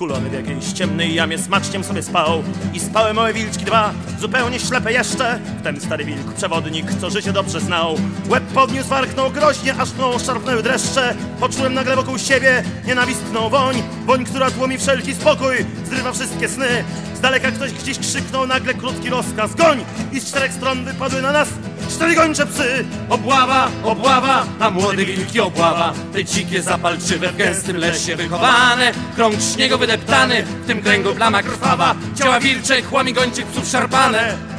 Skulony w jakiejś ciemnej jamie smaczkiem sobie spał. I spały małe wilczki dwa, zupełnie ślepe jeszcze. Ten stary wilk, przewodnik, co życie dobrze znał. Łeb podniósł, warknął groźnie, aż mną szarpnęły dreszcze. Poczułem nagle wokół siebie nienawistną woń. Woń, która tłomi wszelki spokój, zrywa wszystkie sny. Z daleka ktoś gdzieś krzyknął nagle krótki rozkaz. Goń! I z czterech stron wypadły na nas cztery gończe psy. Obława, obława, a młody wilki obława. Te dzikie zapalczywe w gęstym lesie wychowane. Krąg śniegu wydeptany, w tym kręgu plama krwawa. Ciała wilcze, chłami gończych psów szarpane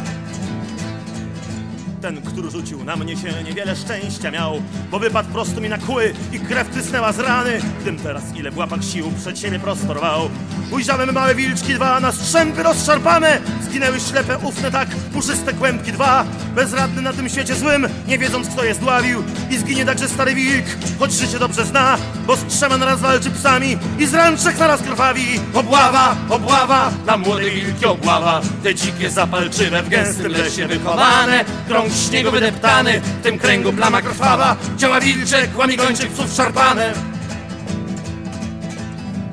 Ten, który rzucił na mnie się niewiele szczęścia miał Bo wypadł prosto mi na kły i krew trysnęła z rany. Tym teraz ile w łapach sił przed siebie prosto rwał Ujrzałem małe wilczki dwa na strzępy rozszarpane. Zginęły ślepe, ufne tak, puszyste kłębki dwa. Bezradny na tym świecie złym, nie wiedząc kto je zdławił. I zginie także stary wilk, choć życie dobrze zna Bo z trzema naraz walczy psami. I z ran trzech naraz krwawi. Obława, obława, na młode wilki obława. Te dzikie zapalczywe w gęstym lesie wychowane. Krąg śniegu wydeptany, w tym kręgu plama krwawa Ciała wilcze, chłami gończych psów szarpane.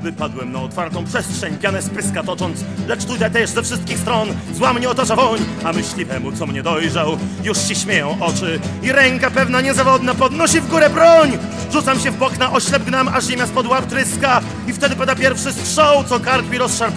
Wypadłem na otwartą przestrzeń, pianę spryska tocząc Lecz tutaj też ze wszystkich stron. Zła mnie otacza woń A myśliwemu, co mnie dojrzał, już się śmieją oczy I ręka pewna niezawodna podnosi w górę broń. Rzucam się w bok na oślep gnam, aż ziemia spod łap tryska I wtedy pada pierwszy strzał, co kark mi rozszarpał